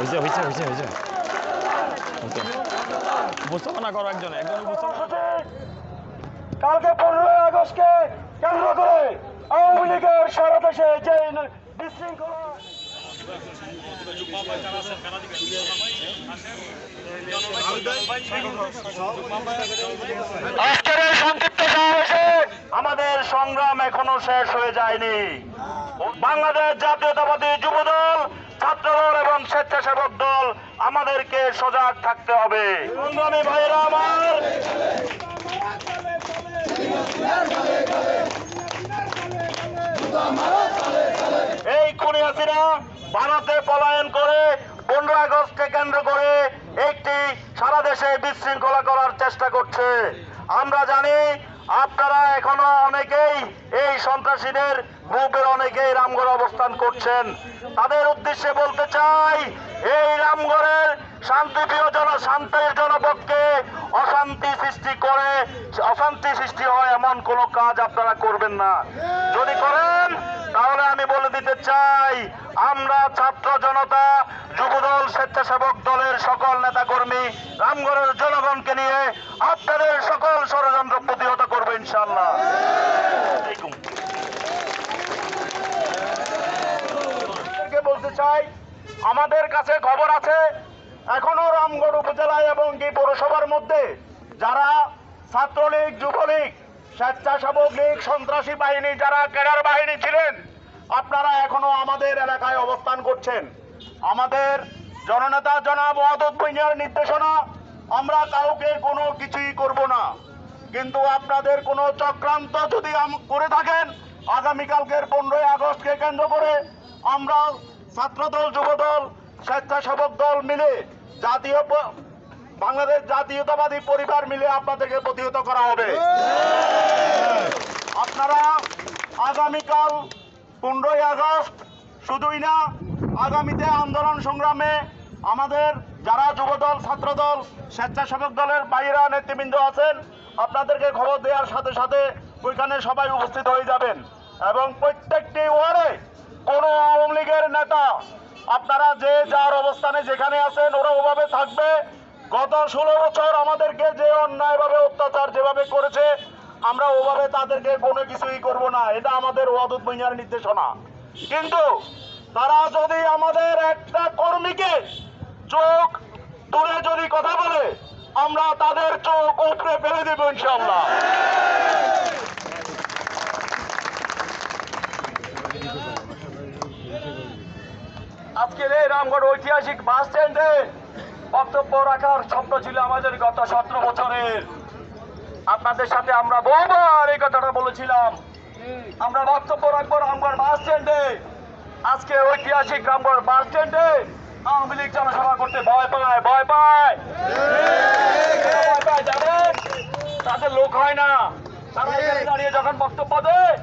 হয়েছে হয়েছে হয়েছে হয়েছে। ওকে উপস্থাপনা করো একজন একজন উপস্থাপনা কালকে পনেরোই আগস্টকে কেন্দ্র করে আওয়ামী লীগের সারা দেশে যে বিশৃঙ্খলা আজকের সংক্ষিপ্ত সমাবেশে আমাদের সংগ্রাম এখনও শেষ হয়ে যায়নি। বাংলাদেশ জাতীয়তাবাদী যুবদল ছাত্রদল এবং স্বেচ্ছাসেবক দল আমাদেরকে সজাগ থাকতে হবে। সংগ্রামী ভাইয়েরা আমার। এই খুনি হাসিনা ভারতে পলায়ন করে পনেরো আগস্টকে কেন্দ্র করে একটি সারা দেশে বিশৃঙ্খলা করার চেষ্টা করছে। আমরা জানি আপনারা এখনও অনেকেই এই সন্ত্রাসীদের গ্রুপের অনেকেই রামগড় অবস্থান করছেন। তাদের উদ্দেশ্যে বলতে চাই, এই রামগড়ের শান্তিপ্রিয় জন, শান্তির জনপক্ষে অশান্তি সৃষ্টি করে, অশান্তি সৃষ্টি হয় এমন কোনো কাজ আপনারা করবেন না। যদি করেন, তাহলে আমি বলে দিতে চাই, আমরা ছাত্র জনতা, যুবদল, স্বেচ্ছাসেবক দলের সকল নেতাকর্মী রামগড়ের জনগণকে নিয়ে আপনাদের সকল ষড়যন্ত্র প্রতিহত করব ইনশাল্লাহ আপনাদেরকে বলতে চাই আমাদের কাছে খবর আছে, এখনও রামগড় উপজেলায় এবং এই পৌরসভার মধ্যে যারা ছাত্রলীগ, যুবলীগ, স্বেচ্ছাসেবক লীগ, সন্ত্রাসী বাহিনী, যারা ক্যাডার বাহিনী ছিলেন, আপনারা এখনও আমাদের এলাকায় অবস্থান করছেন। আমাদের জননেতা জনাব ভুঁইয়ার নির্দেশনা আমরা কাউকে কোনো কিছুই করব না। কিন্তু আপনাদের কোনো চক্রান্ত যদি করে থাকেন, আগামীকালকের পনেরোই আগস্টকে কেন্দ্র করে আমরা ছাত্রদল, যুবদল, স্বেচ্ছাসেবক দল মিলে জাতীয় বাংলাদেশ জাতীয়তাবাদী পরিবার মিলে আপনাদেরকে প্রতিহত করা হবে। আপনারা আগামীকাল পনেরোই আগস্ট, শুধুই না, আগামীতে আন্দোলন সংগ্রামে আমাদের যারা যুবদল, ছাত্রদল, স্বেচ্ছাসেবক দলের বাইরা নেতৃবৃন্দ আছেন, আপনাদেরকে খবর দেওয়ার সাথে সাথে ওইখানে সবাই উপস্থিত হয়ে যাবেন। এবং প্রত্যেকটি ওয়ার্ডে কোনো আওয়ামী লীগের নেতা, আপনারা যে যার অবস্থানে যেখানে আছেন, ওরা ওভাবে থাকবে। গত ষোলো বছর আমাদেরকে যে অন্যায়ভাবে অত্যাচার যেভাবে করেছে, আমরা ওভাবে তাদেরকে কোনো কিছুই করব না। এটা আমাদের ওয়াদুদ ভুঁইয়ার নির্দেশনা। কিন্তু তারা যদি আমাদের একটা কর্মীকে চোখ তুলে যদি কথা বলে, আমরা তাদের চোখ উপড়ে ফেলে দেবো ইনশাল্লাহ আজকের এই রামগড় ঐতিহাসিক বাস স্ট্যান্ডে বক্তব্য রাখার স্বপ্ন ছিল আমাদের গত সতেরো বছরের। আপনাদের সাথে আমরা বহুবার এই কথাটা বলেছিলাম। আমরা বক্তব্য রাখব রামগড় বাস স্ট্যান্ডে। আজকে ঐতিহাসিক রামগড় বাস স্ট্যান্ডে আওয়ামী লীগ জনসভা করতে ভয় পায় ভয় পায়। তাদের লোক হয় না। তারা দাঁড়িয়ে যখন বক্তব্য দেয়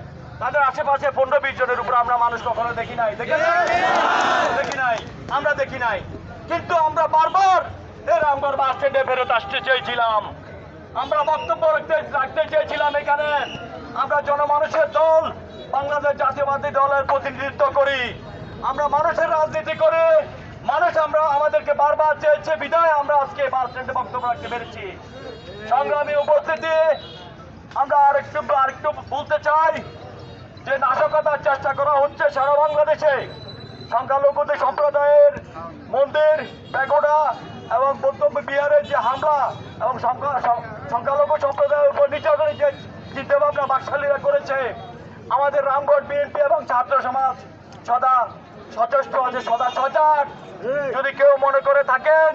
তাদের আশেপাশে পনেরো বিশ জনের উপর আমরা মানুষ কখনো দেখি নাই। দেখে নাই? আমরা দেখি নাই। কিন্তু আমরা বারবার রামগড় বাস স্ট্যান্ডে ফেরত আসতে চেয়েছিলাম। আমরা বক্তব্য রাখতে রাখতে চেয়েছিলাম এখানে। আমরা জনমানুষের দল, বাংলাদেশ জাতীয়বাদী দলের প্রতিনিধিত্ব করি। আমরা মানুষের রাজনীতি করে, মানুষ আমরা, আমাদেরকে বারবার চেয়েছে, বিদায় আমরা আজকে বাস স্ট্যান্ডে বক্তব্য রাখতে পেরেছি। সংগ্রামী উপস্থিতি, আমরা আরেকটু আরেকটু বলতে চাই যে নাশকতার চেষ্টা করা হচ্ছে সারা বাংলাদেশে সংখ্যালঘুদের সম্প্রদায়ের মন্দির প্যাগোডা এবং বৌদ্ধ বিহারের যে হামলা এবং সংখ্যালঘু সম্প্রদায়ের উপর নির্যাতনের যে চিন্তাভাবনা বাকশালীরা করেছে আমাদের রামগড় বিএনপি এবং ছাত্র সমাজ সদা সচেষ্ট আছে সদা সজাগ। যদি কেউ মনে করে থাকেন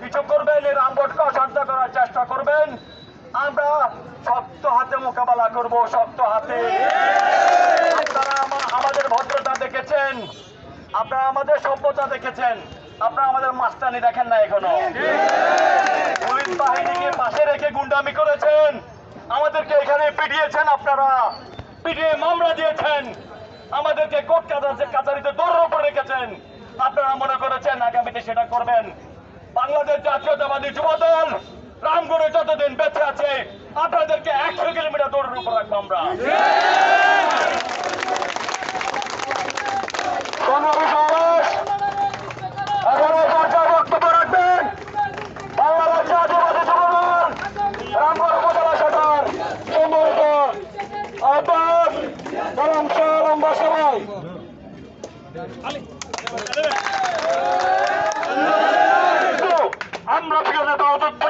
কিছু করবেন এই রামগড়কে অশান্ত করার চেষ্টা করবেন। আমরা শক্ত হাতে মোকাবেলা করব, শক্ত হাতে। আপনারা আমাদের ভদ্রতা দেখেছেন, আপনারা আমাদের সভ্যতা দেখেছেন, আপনারা আমাদের মাস্তানি দেখেন না এখনও। পুলিশ বাহিনীকে পাশে রেখে গুন্ডামি করেছেন, আমাদেরকে এখানে পিটিয়েছেন আপনারা, পিটিয়ে মামলা দিয়েছেন, আমাদেরকে কোর্ট কাছারি কাছারিতে দৌড় উপরে রেখেছেন। আপনারা মনে করেছেন আগামীতে সেটা করবেন। বাংলাদেশ জাতীয়তাবাদী যুবদল রামগড়ে যতদিন বেঁচে আছে আপনাদেরকে একশো কিলোমিটার দৌড়ের উপর রাখব আমরা। সংগ্রামী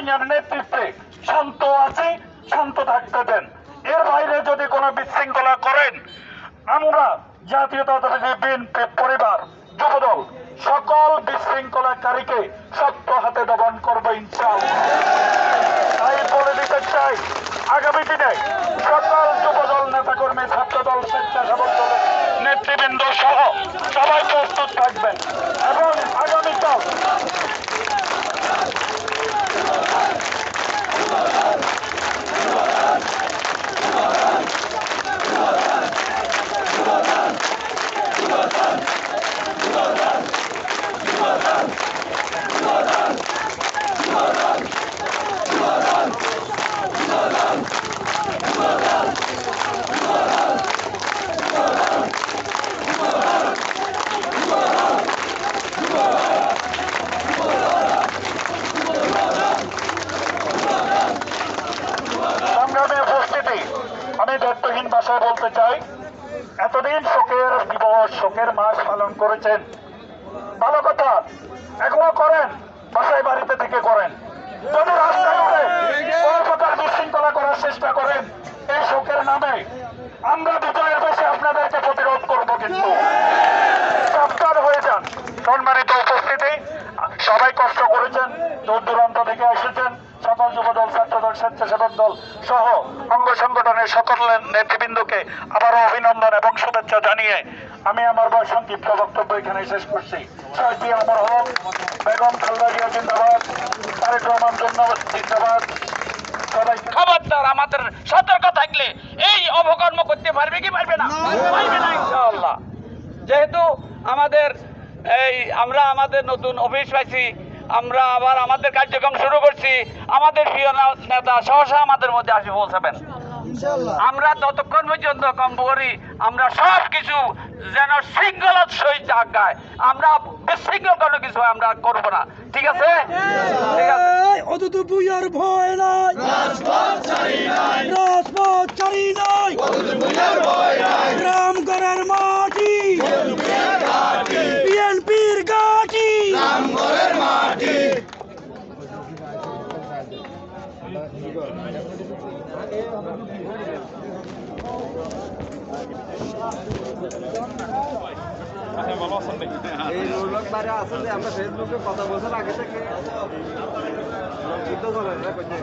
মজুদ নেতৃত্বে শান্ত আছে, শান্ত থাকতে দেন। এর বাইরে যদি কোনো বিশৃঙ্খলা করেন, আমরা জাতীয়তাবাদী বিএনপি পরিবার, যুবদল, সকল বিশৃঙ্খলাকারীকে শক্ত হাতে দমন করব ইনশাআল্লাহ। তাই বলে দিতে চাই, আগামী দিনে সকল যুবদল, নেতাকর্মী, ছাত্রদল, স্বেচ্ছাসেবক দলের নেতৃবৃন্দ সহ সবাই প্রস্তুত থাকবেন এবং আগামীকাল সংগ্রামে উপস্থিতি আমি দায়িত্বহীন ভাষায় বলতে চাই, এতদিন শোকের দিবস, শোকের মাস পালন করেছেন। ভালো কথা এখনও করেন, বাসায় বাড়িতে থেকে করেন। যদি রাস্তায় উঠে করার চেষ্টা করেন, এই শোকের নামে আমরা বিজয়ের বেশে আপনাদেরকে প্রতিরোধ করব কিন্তু। সাবধান হয়ে যান। সম্মানিত উপস্থিতি, সবাই কষ্ট করেছেন, দূর দূরান্ত থেকে এসেছেন। সকল যুবদল ছাত্রদল স্বেচ্ছাসেবক দল সহ অঙ্গ সংগঠনের সকল নেতৃবৃন্দকে আবারও অভিনন্দন এবং শুভেচ্ছা জানিয়ে আমি আমার সংক্ষিপ্ত বক্তব্য এখানে শেষ করছি। আমার হক বেগম খালদা জিয়া জিন্দাবাদ। তারেক রহমান ধন্যবাদ জিন্দাবাদ। খবরদার আমাদের সতর্ক থাকলে এই অপকর্ম করতে পারবে কি পারবে না। পারবে না ইনশাআল্লাহ। যেহেতু আমাদের এই আমরা আমাদের নতুন অফিস পাইছি আমরা আবার আমাদের কার্যক্রম শুরু করছি। আমাদের প্রিয় নেতা সহসা আমাদের মধ্যে আসে পৌঁছাবেন আমরা ততক্ষণ পর্যন্ত কম করি আমরা সব কিছু যেন শৃঙ্খলার সহিত আগায়। আমরা বিশৃঙ্খল কোনো কিছু আমরা করব না। ঠিক আছে? ঠিক আছে। অত বুয়ার ভয় নাই। রাজপথ ছাড়ি নাই। রামগড়ের মাটি বিএনপির এই রোলক বাইরে আছে যে আমরা ফেসবুকে কথা বলছেন আগে থেকে চিন্তা চলে না কইছে